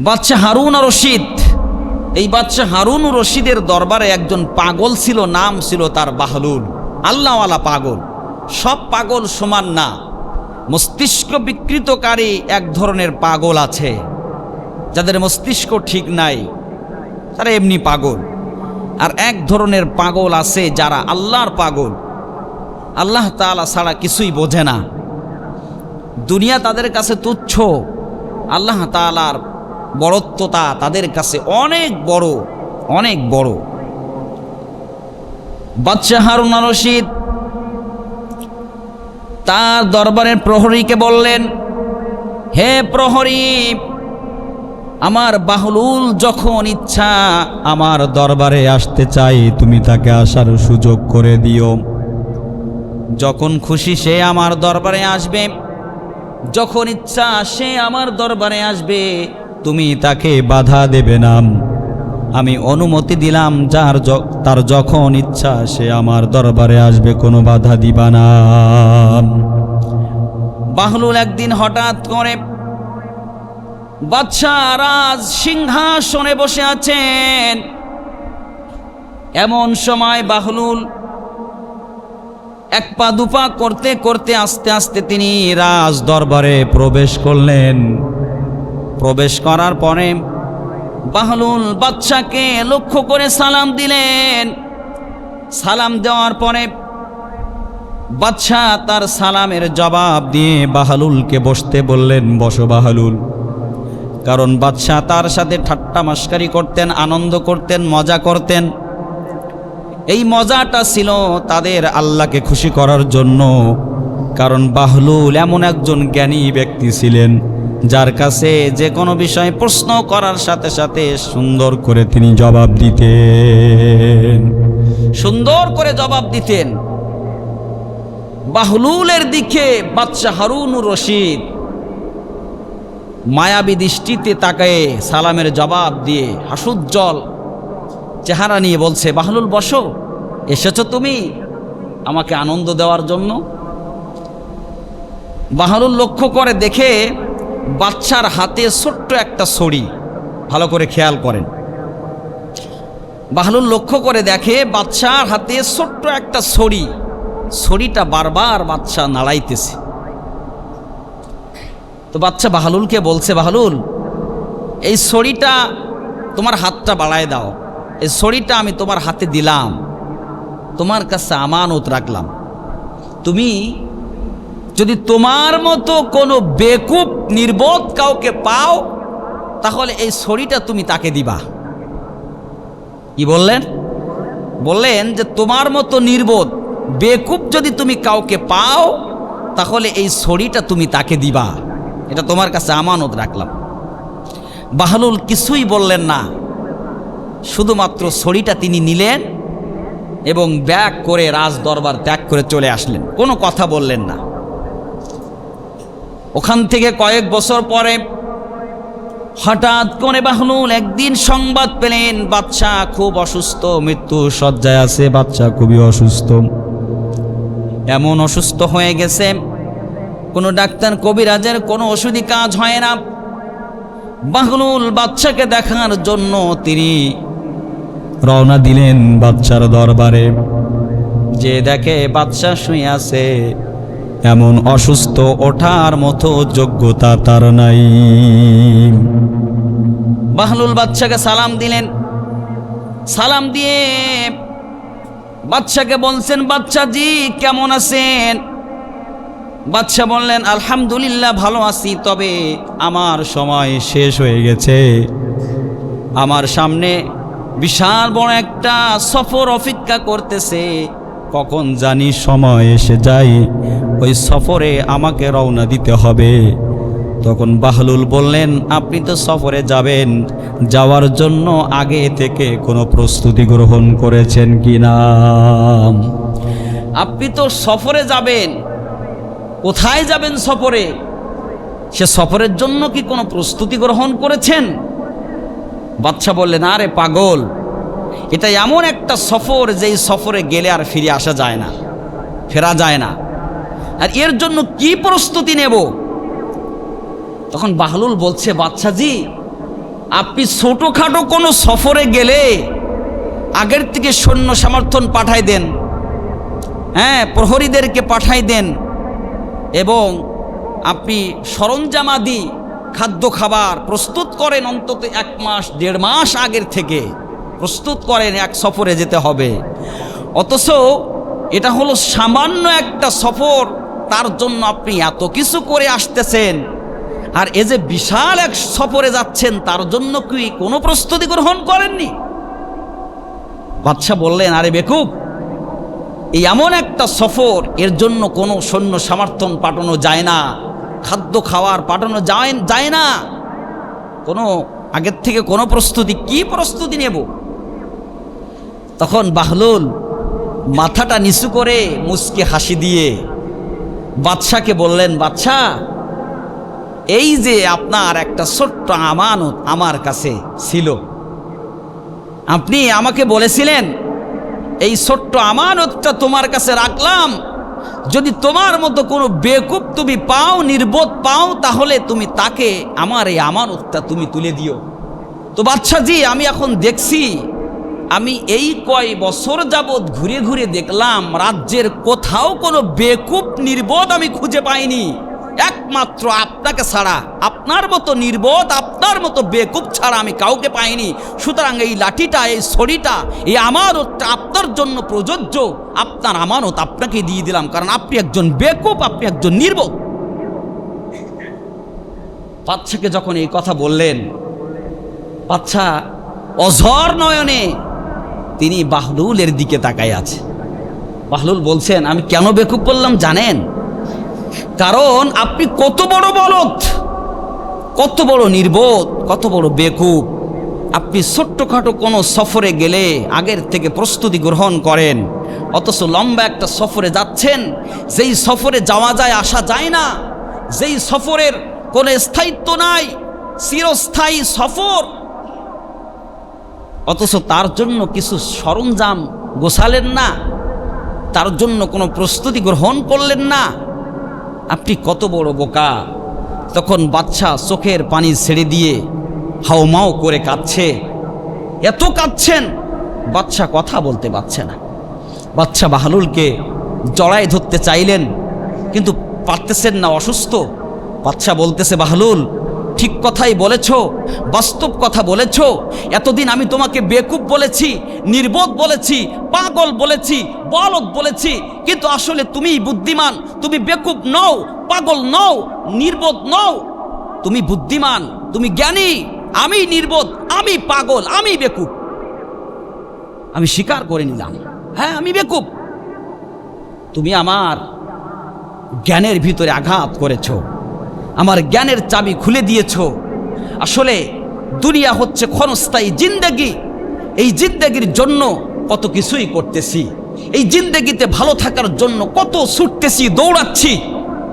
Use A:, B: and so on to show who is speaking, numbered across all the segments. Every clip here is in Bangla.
A: বাদশাহ হারুন আর রশিদ। এই বাদশাহ হারুন রশিদের দরবারে একজন পাগল ছিল, নাম ছিল তার বাহলুল আল্লাহওয়ালা পাগল। সব পাগল সমান না। মস্তিষ্ক বিকৃতকারী এক ধরনের পাগল আছে, যাদের মস্তিষ্ক ঠিক নাই। তারা এমনি পাগল। আর এক ধরনের পাগল আছে যারা আল্লাহর পাগল। আল্লাহ তাআলা ছাড়া কিছুই বোঝে না। দুনিয়া তাদের কাছে তুচ্ছ। আল্লাহ তাআলার বড়ত্বতা তাদের কাছে অনেক বড় অনেক বড়। বাদশাহ হারুন রশিদ তার দরবারের প্রহরীকে বললেন, হে প্রহরী, আমার বাহলুল যখন ইচ্ছা
B: আমার দরবারে আসতে চাই, তুমি তাকে আসার সুযোগ করে দিও।
A: যখন খুশি সে আমার দরবারে আসবে, যখন ইচ্ছা সে আমার দরবারে আসবে
B: তুমি তাকে বাধা দেবে না। আমি অনুমতি দিলাম, যার তার যখন ইচ্ছা, সে আমার দরবারে আসবে, কোনো বাধা দিবা না।
A: বাহলুল একদিন হঠাৎ করে বাদশাহ রাজ সিংহাসনে বসে আছেন। এমন সময় বাহলুল এক পা দুপা করতে করতে আস্তে আস্তে তিনি রাজ দরবারে প্রবেশ করলেন। প্রবেশ করার পরে বাহলুল বাচ্চাকে লক্ষ্য করে সালাম দিলেন। সালাম দেওয়ার পরে বাদশাহ তার সালামের জবাব দিয়ে বাহালুলকে বসতে বললেন, বসো বাহালুল। কারণ বাদশাহ তার সাথে ঠাট্টা মাস্কারি করতেন, আনন্দ করতেন, মজা করতেন। এই মজাটা ছিল তাদের আল্লাহকে খুশি করার জন্য, কারণ বাহলুল এমন একজন জ্ঞানী ব্যক্তি ছিলেন। যার কাছে যে কোনো বিষয়ে প্রশ্ন করার সাথে সাথে সুন্দর করে তিনি জবাব দিতেন। সুন্দর করে জবাব দিতেন। বাহলুলের দিকে বাদশাহ হারুনুর রশিদ মায়াবী দৃষ্টিতে তাকায়ে সালামের জবাব দিয়ে হাসুজ্জ্বল চেহারা নিয়ে বলছে, বাহলুল, বসো। এসেছ তুমি আমাকে আনন্দ দেওয়ার জন্য? বাহলুল লক্ষ্য করে দেখে বাচ্চার হাতে ছোট্ট একটা ছড়ি। ভালো করে খেয়াল করেন। বাহলুল লক্ষ্য করে দেখে বাচ্চার হাতে ছোট্ট একটা ছড়ি। ছড়িটা বারবার বাচ্চা নাড়াইতেছে। তো বাচ্চা বাহালুলকে বলছে, বাহালুল, এই ছড়িটা তোমার হাতটা বাড়ায় দাও। এই ছড়িটা আমি তোমার হাতে দিলাম। তোমার কাছে আমানত রাখলাম। তুমি যদি তোমার মতো কোনো বেকুব নির্বোধ কাউকে পাও, তাহলে এই ছড়িটা তুমি তাকে দিবা। কি বললেন? বললেন যে তোমার মতো নির্বোধ, বেকুব যদি তুমি কাউকে পাও, তাহলে এই ছড়িটা তুমি তাকে দিবা। এটা তোমার কাছে আমানত রাখলাম। বাহলুল কিছুই বললেন না, শুধুমাত্র ছড়িটা তিনি নিলেন এবং ব্যাগ করে রাজ দরবার ত্যাগ করে চলে আসলেন। কোনো কথা বললেন না। ওখান থেকে কয়েক বছর পরে হঠাৎ করে বাহনুল একদিন সংবাদ পেলেন, বাচ্চা খুব অসুস্থ, মৃত্যু
B: শয্যায় আছে, বাচ্চা খুবই অসুস্থ।
A: এমন অসুস্থ হয়ে গেছে, কোনো ডাক্তার কবিরাজের কোনো ওষুধই কাজ হয় না। বাহনুল বাচ্চাকে দেখার জন্য তিনি
B: রওনা দিলেন বাচ্চার দরবারে।
A: যে দেখে বাচ্চা শুয়ে আছে
B: এমন অসুস্থ ওঠার মতো যোগ্যতা তার নাই।
A: বাহলুল বাচ্চাকে সালাম দিলেন। সালাম দিয়ে বাচ্চাকে বলছেন বাচ্চা জি কেমন আছেন? বাচ্চা বললেন, আলহামদুলিল্লাহ, ভালো আছি, তবে আমার সময়
B: শেষ হয়ে গেছে।
A: আমার সামনে বিশাল বড় একটা সফর অপেক্ষা করতেছে।
B: কখন জানি সময় এসে যায়। ওই সফরে আমাকে রওনা দিতে হবে। তখন বাহলুল বললেন, আপনি তো সফরে যাবেন, যাওয়ার জন্য আগে থেকে কোনো প্রস্তুতি গ্রহণ করেছেন কি না?
A: আপনি তো সফরে যাবেন, কোথায় যাবেন সফরে? সে সফরের জন্য কি কোনো প্রস্তুতি গ্রহণ করেছেন? বাচ্চা বললেন, আরে পাগল, এটা এমন একটা সফর যেই সফরে গেলে আর ফিরে আসা যায় না, ফেরা যায় না। আর এর জন্য কি প্রস্তুতি নেব? তখন বাহলুল বলছে বাচ্চাজি আপনি ছোটোখাটো কোনো সফরে গেলে আগের থেকে সৈন্য সমর্থন পাঠাই দেন। হ্যাঁ প্রহরীদেরকে পাঠাই দেন। এবং আপনি সরঞ্জামাদি খাদ্য খাবার প্রস্তুত করেন অন্তত এক মাস, দেড় মাস আগের থেকে। প্রস্তুত করেন এক সফরে যেতে হবে। অথচ এটা হলো সামান্য একটা সফর তার জন্য আপনি এত কিছু করে আসতেছেন। আর এ যে বিশাল এক সফরে যাচ্ছেন, তার জন্য কি কোনো প্রস্তুতি গ্রহণ করেননি? বাদশাহ বললেন, আরে বেকুব, এই এমন একটা সফর, এর জন্য কোনো সৈন্য সমর্থন পাঠানো যায় না, খাদ্য খাওয়ার পাঠানো যায় যায় না। কোনো, আগের থেকে কোনো প্রস্তুতি, কি প্রস্তুতি নেব? তখন বাহলুল মাথাটা নিচু করে মুসকে হাসি দিয়ে বাদশাকে বললেন বাদশাহ এই যে আপনার একটা ছোট্ট আমানত আমার কাছে ছিল, আপনি আমাকে বলেছিলেন, এই ছোট্ট আমানতটা তোমার কাছে রাখলাম। যদি তোমার মতো কোনো বেকুব তুমি পাও, নির্বোধ পাও, তাহলে তুমি তাকে আমার এই আমানতটা তুমি তুলে দিও। তো বাচ্চা জি আমি এখন দেখছি আমি এই কয় বছর যাবৎ ঘুরে ঘুরে দেখলাম, রাজ্যের কোথাও কোনো বেকুব নির্বোধ আমি খুঁজে পাইনি। একমাত্র আপনাকে ছাড়া, আপনার মতো নির্বোধ, আপনার মতো বেকুব ছাড়া আমি কাউকে পাইনি। সুতরাং এই লাঠিটা, এই ছড়িটা, এই আমানতটা আপনার জন্য প্রযোজ্য। আপনার আমানত আপনাকে দিয়ে দিলাম, কারণ আপনি একজন বেকুব, আপনি একজন নির্বোধ। বাচ্চাকে যখন এই কথা বললেন বাচ্চা অঝর নয়নে তিনি বাহলুলের দিকে তাকাই আছে। বাহলুল বলছেন, আমি কেন বেকুব বললাম জানেন? কারণ আপনি কত বড় বলদ, কত বড় নির্বোধ, কত বড় বেকুব। আপনি ছোট্টখাটো কোনো সফরে গেলে আগের থেকে প্রস্তুতি গ্রহণ করেন, অথচ লম্বা একটা সফরে যাচ্ছেন, যেই সফরে যাওয়া যায় আসা যায় না, যেই সফরের কোনো স্থায়িত্ব নাই, চিরস্থায়ী সফর অথচ তার জন্য কিছু সরঞ্জাম গোছালেন না, তার জন্য কোনো প্রস্তুতি গ্রহণ করলেন না। আপনি কত বড় বোকা। তখন বাচ্চা চোখের পানি ছেড়ে দিয়ে হাওমাও করে কাঁদছে। এত কাঁদছেন বাচ্চা কথা বলতে পারছে না। বাচ্চা বাহালুলকে জড়ায় ধরতে চাইলেন, কিন্তু পারতেছেন না, অসুস্থ। বাচ্চা বলতেছে বাহালুল ঠিক কথাই বলেছ, বাস্তব কথা বলেছ। এতদিন আমি তোমাকে বেকুব বলেছি, নির্বোধ বলেছি, পাগল বলেছি বলদ বলেছি, কিন্তু আসলে তুমি বুদ্ধিমান, তুমি বেকুব নও, পাগল নও, নির্বোধ নও। তুমি বুদ্ধিমান, তুমি জ্ঞানী, আমি নির্বোধ, আমি পাগল, আমি বেকুব। আমি স্বীকার করে নিলাম হ্যাঁ আমি বেকুব। তুমি আমার জ্ঞানের ভিতরে আঘাত করেছ। আমার জ্ঞানের চাবি খুলে দিয়েছ। আসলে দুনিয়া হচ্ছে ক্ষণস্থায়ী জিন্দেগি। এই জিন্দেগির জন্য কত কিছুই করতেছি। এই জিন্দেগিতে ভালো থাকার জন্য কত ছুটতেছি, দৌড়াচ্ছি।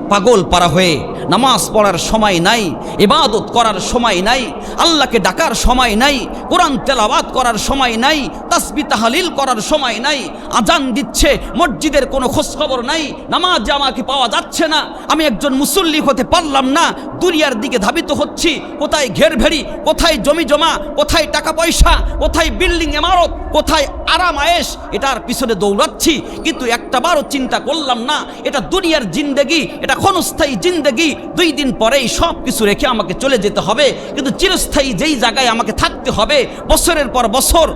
A: পাগল পারা হয়ে নামাজ পড়ার সময় নাই, ইবাদত করার সময় নাই, আল্লাহকে ডাকার সময় নাই, কোরআন তেলাওয়াত করার সময় নাই, তাসবি তাহালিল করার সময় নাই, আজান দিচ্ছে, মসজিদের কোনো খোঁজখবর নাই, নামাজ আমাকে পাওয়া যাচ্ছে না, আমি একজন মুসল্লি হতে পারলাম না, দুনিয়ার দিকে ধাবিত হচ্ছি, কোথায় ঘের ভেড়ি, কোথায় জমি জমা, কোথায় টাকা পয়সা, কোথায় বিল্ডিং ইমারত, কোথায় আরাম আয়েস এটার পিছনে দৌড়াচ্ছি, কিন্তু একটাবারও চিন্তা করলাম না, এটা দুনিয়ার জিন্দেগি, এটা ক্ষণস্থায়ী জিন্দেগি দুই দিন পরেই সব কিছু রেখে আমাকে চলে যেতে হবে। কিন্তু চিরস্থায়ী যেই জায়গায় আমাকে থাকতে হবে, বছরের পর বছর,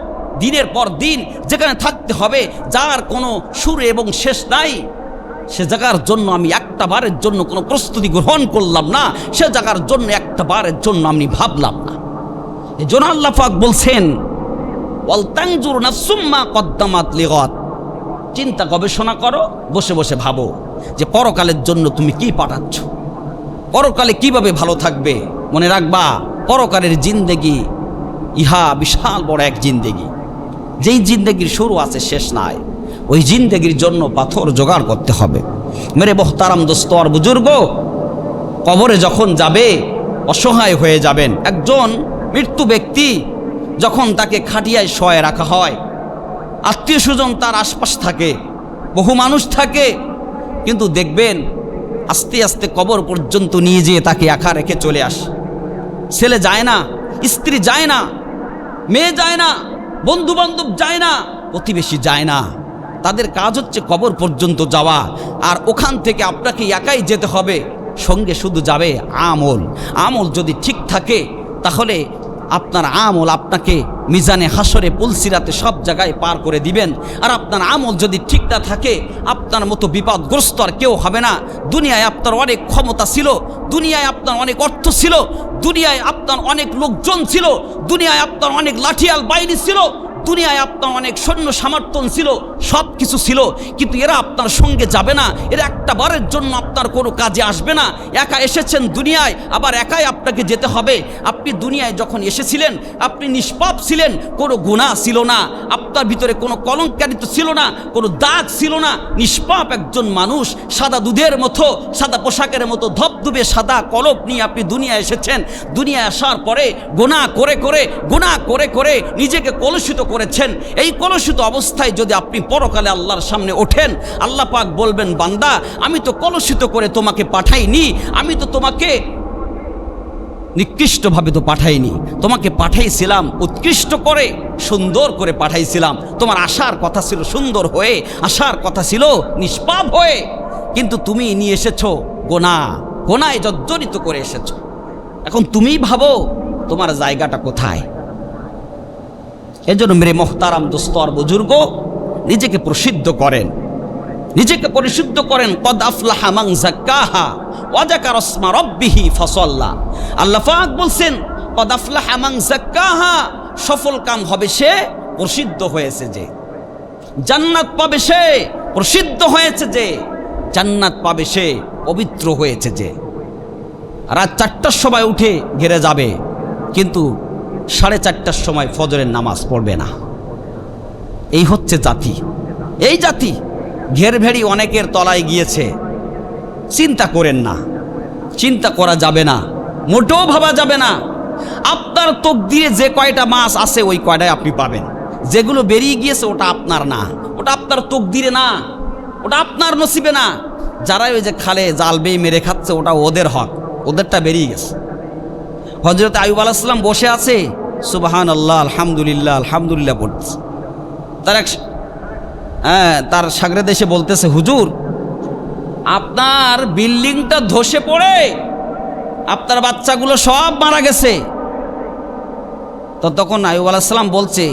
A: দিনের পর দিন যেখানে থাকতে হবে, যার কোনো সুর এবং শেষ নাই। সে জায়গার জন্য আমি একটা বারের জন্য কোনো প্রস্তুতি গ্রহণ করলাম না, সে জায়গার জন্য একটা বারের জন্য আমি ভাবলাম না। এই বলছেন নাফসুম্মা কদ্দামাত চিন্তা গবেষণা করো, বসে বসে ভাবো যে পরকালের জন্য তুমি কি পাঠাচ্ছ। পরকালে কীভাবে ভালো থাকবে? মনে রাখবা, পরকালের জিন্দেগি ইহা বিশাল বড় এক জিন্দেগি। যেই জিন্দেগির শুরু আছে, শেষ নাই। ওই জিন্দেগির জন্য পাথর জোগাড় করতে হবে। মেরে বহতারাম দোস্ত, আর বুজুর্গ, কবরে যখন যাবে, অসহায় হয়ে যাবেন। একজন মৃত্যু ব্যক্তি যখন তাকে খাটিয়ায় শয়ে রাখা হয়, আত্মীয় স্বজন তার আশপাশ থাকে, বহু মানুষ থাকে, কিন্তু দেখবেন আস্তে আস্তে কবর পর্যন্ত নিয়ে যেয়ে তাকে একা রেখে চলে আসে। ছেলে যায় না, স্ত্রী যায় না, মেয়ে যায় না বন্ধু বান্ধব যায় না, প্রতিবেশী যায় না। তাদের কাজ হচ্ছে কবর পর্যন্ত যাওয়া, আর ওখান থেকে আপনাকে একাই যেতে হবে। সঙ্গে শুধু যাবে আমল। আমল যদি ঠিক থাকে, তাহলে আপনার আমল আপনাকে মিজানে হাসরে পুলসিরাতে সব জায়গায় পার করে দিবেন। আর আপনার আমল যদি ঠিক না থাকে, আপনার মতো বিপদগ্রস্ত আর কেউ হবে না। দুনিয়ায় আপনার অনেক ক্ষমতা ছিল, দুনিয়ায় আপনার অনেক অর্থ ছিল, দুনিয়ায় আপনার অনেক লোকজন ছিল, দুনিয়ায় আপনার অনেক লাঠিয়াল বাহিনী ছিল, দুনিয়ায় আপনার অনেক সৈন্য সমর্থন ছিল সব কিছু ছিল, কিন্তু এরা আপনার সঙ্গে যাবে না। এরা একটা বারের জন্য আপনার কোনো কাজে আসবে না। একা এসেছেন দুনিয়ায়, আবার একাই আপনাকে যেতে হবে। আপনি দুনিয়ায় যখন এসেছিলেন, আপনি নিষ্পাপ ছিলেন, কোনো গুণা ছিল না। আপনার ভিতরে কোনো কলঙ্কারিত ছিল না, কোনো দাগ ছিল না। নিষ্পাপ একজন মানুষ, সাদা দুধের মতো, সাদা পোশাকের মতো ধপধুবে সাদা কলপ নিয়ে আপনি দুনিয়ায় এসেছেন। দুনিয়ায় আসার পরে গোনা করে করে গোনা করে করে নিজেকে কলুষিত করেছেন। এই কলুষিত অবস্থায় যদি আপনি পরকালে আল্লাহর সামনে ওঠেন। আল্লাহ পাক বলবেন, বান্দা, আমি তো কলুষিত করে তোমাকে পাঠাইনি, আমি তো তোমাকে নিকৃষ্টভাবে তো পাঠাইনি। তোমাকে পাঠাইছিলাম, উৎকৃষ্ট করে, সুন্দর করে পাঠাইছিলাম। তোমার আসার কথা ছিল সুন্দর হয়ে আসার কথা ছিল নিষ্পাপ হয়ে। কিন্তু তুমি নিয়ে এসেছ গোনা, গোনায় জর্জরিত করে এসেছ। এখন তুমি ভাবো, তোমার জায়গাটা কোথায়? এজন্য মেরে মোহতারাম দোস্তর বুজুর্গ নিজেকে প্রসিদ্ধ করেন। নিজেকে পরিশুদ্ধ করেন, কদ আফলাহা মান যাক্কাহা ওয়া যাকারা ইসমা রাব্বিহি ফাসাল্লা। আল্লাহ বলছেন, কদ আফলাহা যাক্কাহা, সফল কাম হবে সে, প্রসিদ্ধ হয়েছে যে। জান্নাত পাবে সে, প্রসিদ্ধ হয়েছে যে। জান্নাত পাবে সে, পবিত্র হয়েছে যে। রাত চারটার সময় উঠে ঘেরে যাবে, কিন্তু সাড়ে চারটার সময় ফজরের নামাজ পড়বে না। এই হচ্ছে জাতি। এই জাতি ঘের ভেড়ি অনেকের তলায় গিয়েছে। চিন্তা করেন না। চিন্তা করা যাবে না। মোটেও ভাবা যাবে না। আপনার তোক দিয়ে যে কয়টা মাছ আছে, ওই কয়টায় আপনি পাবেন। যেগুলো বেরিয়ে গিয়েছে, ওটা আপনার না। ওটা আপনার তোক দিয়ে না। ওটা আপনার নসিবে না। যারা ওই যে খালে জাল বেয়ে মেরে খাচ্ছে, ওটা ওদের হক। ওদেরটা বেরিয়ে গেছে। হজরত আয়ুব আলাহিসাল্লাম বসে আছে। সুবাহান আল্লাহ আলহামদুলিল্লাহ আলহামদুলিল্লাহ পড়ছে তার এক হ্যাঁ তার সাগরে দেশে বলতেছে, হুজুর, আপনার বিল্ডিংটা ধসে পড়ে। আপনার বাচ্চাগুলো সব মারা গেছে। তো তখন আয়ুব আলাহিসাল্লাম বলছে,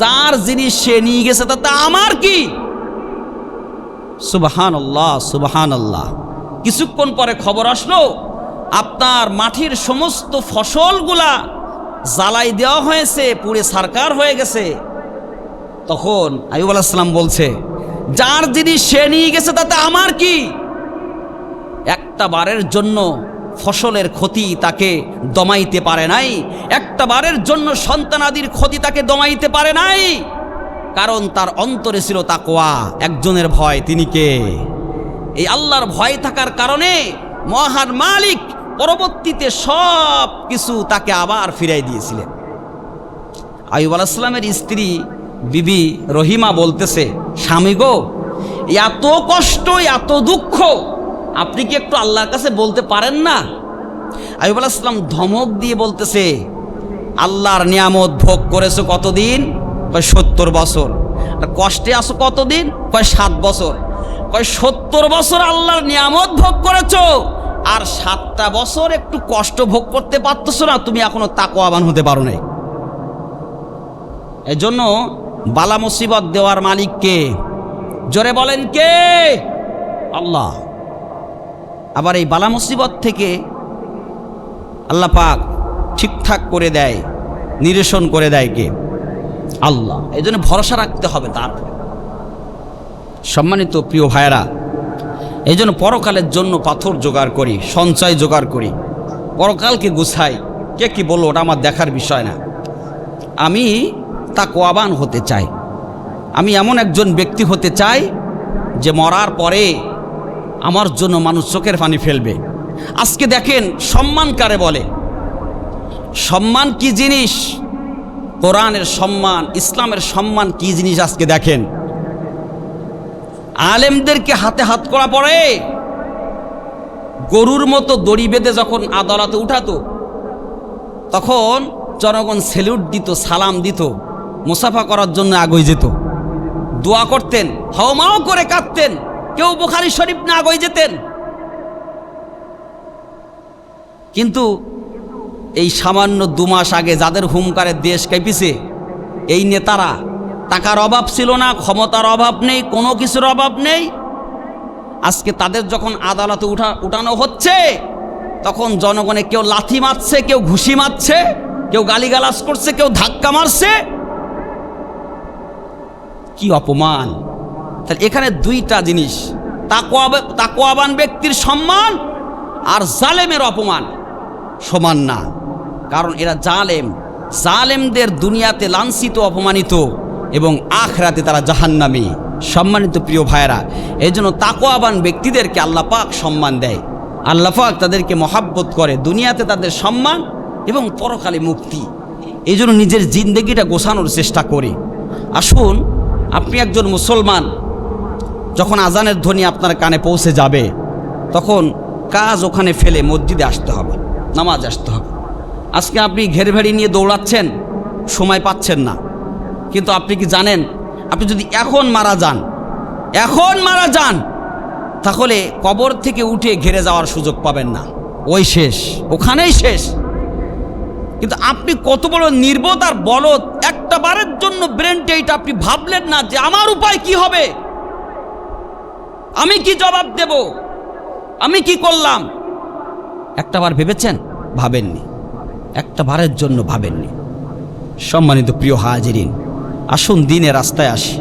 A: যার জিনিস সে নিয়ে গেছে, তাতে আমার কি? সুবাহান আল্লাহ সুবাহান আল্লাহ কিছুক্ষণ পরে খবর আসলো, আপনার মাটির সমস্ত ফসলগুলা জ্বালাই দেওয়া হয়েছে, পুড়ে সারকার হয়ে গেছে। তখন আইব আলাহিসাল্লাম বলছে, যার জিনিস সে নিয়ে গেছে, তাতে আমার কি? একটা বারের জন্য ফসলের ক্ষতি তাকে দমাইতে পারে নাই, একটা বারের জন্য সন্তানাদির ক্ষতি তাকে দমাইতে পারে নাই, কারণ তার অন্তরে ছিল তাকোয়া একজনের ভয়, তিনি কে? এই আল্লাহর ভয় থাকার কারণে মহান মালিক পরবর্তীতে সব কিছু তাকে আবার ফিরাই দিয়েছিলেন। আয়ুব আলাহিসাল্লামের স্ত্রী বিবি রহিমা বলতেছে, স্বামী গো, এত কষ্ট, এত দুঃখ, আপনি কি একটু আল্লাহর কাছে বলতে পারেন না? আয়ুব আলাহিসাল্লাম ধমক দিয়ে বলতেছে, আল্লাহর নিয়ামত ভোগ করেছ কতদিন? কয়, সত্তর বছর। আর কষ্টে আসো কতদিন? কয়, সাত বছর। কয়, সত্তর বছর আল্লাহর নিয়ামত ভোগ করেছ, আর সাতটা বছর একটু কষ্ট ভোগ করতে পারতেছো না, তুমি এখনও তাকো তাকোয়াবান হতে পারো নাই। এই জন্য বালা মুসিবত দেওয়ার মালিককে জোরে বলেন কে? আল্লাহ। আবার এই বালা মুসিবত থেকে আল্লাহ পাক ঠিকঠাক করে দেয়, নিরসন করে দেয় কে? আল্লাহ। এই জন্য ভরসা রাখতে হবে তার। সম্মানিত প্রিয় ভাইয়েরা, এই জন্য পরকালের জন্য পাথর জোগাড় করি, সঞ্চয় জোগাড় করি। পরকালকে গুছাই। কে কি বলল? ওটা আমার দেখার বিষয় না। আমি তা কোয়াবান হতে চাই আমি এমন একজন ব্যক্তি হতে চাই যে মরার পরে আমার জন্য মানুষ চোখের পানি ফেলবে। আজকে দেখেন সম্মান কারে বলে? সম্মান কি জিনিস? কোরআনের সম্মান, ইসলামের সম্মান কি জিনিস আজকে দেখেন? আলেমদেরকে হাতে হাত করা পড়ে। গরুর মতো দড়ি বেঁধে যখন আদালতে উঠাতো, তখন জনগণ সেলুট দিত, সালাম দিত। মুসাফা করার জন্য আগুই যেত। দোয়া করতেন, হাওমাও করে কাঁদতেন, কেউ বুখারি শরীফ না আগুই যেতেন। কিন্তু এই সামান্য দু মাস আগে যাদের হুমকারের দেশ কেঁপিছে, এই নেতারা, টাকার অভাব ছিল না, ক্ষমতার অভাব নেই, কোনো কিছুর অভাব নেই। আজকে তাদের যখন আদালতে উঠা, উঠানো হচ্ছে, তখন জনগণে কেউ লাথি মারছে, কেউ ঘুষি মারছে, কেউ গালিগালাজ করছে, কেউ ধাক্কা মারছে কি অপমান? তাহলে এখানে দুইটা জিনিস। তাকোয়া তাকোয়াবান ব্যক্তির সম্মান আর জালেমের অপমান সমান না। কারণ এরা জালেম। জালেমদের দুনিয়াতে লাঞ্ছিত, অপমানিত এবং আখরাতে তারা জাহান্নামী। সম্মানিত প্রিয় ভাইয়েরা এই জন্য তাকোয়াবান ব্যক্তিদেরকে আল্লাহ পাক সম্মান দেয়। আল্লাহ পাক তাদেরকে মহাব্বত করে। দুনিয়াতে তাদের সম্মান এবং পরকালে মুক্তি। এই জন্য নিজের জিন্দগিটা গোছানোর চেষ্টা করি। আসুন আপনি একজন মুসলমান, যখন আজানের ধ্বনি আপনার কানে পৌঁছে যাবে, তখন কাজ ওখানে ফেলে মসজিদে আসতে হবে, নামাজ আসতে হবে। আজকে আপনি ঘের ভেড়ি নিয়ে দৌড়াচ্ছেন, সময় পাচ্ছেন না। কিন্তু আপনি কি জানেন, আপনি যদি এখন মারা যান, এখন মারা যান, তাহলে কবর থেকে উঠে ঘেরে যাওয়ার সুযোগ পাবেন না। ওই শেষ, ওখানেই শেষ। কিন্তু আপনি কত বড় নির্বোধ আর বলদ? একটা বারের জন্য ব্রেনটা এইটা আপনি ভাবলেন না যে আমার উপায় কি হবে? আমি কি জবাব দেব? আমি কি করলাম? একটা বার ভেবেছেন? ভাবেননি। একটা বারের জন্য ভাবেননি। সম্মানিত প্রিয় হাজিরিন, আসুন দিনে রাস্তায় আসি।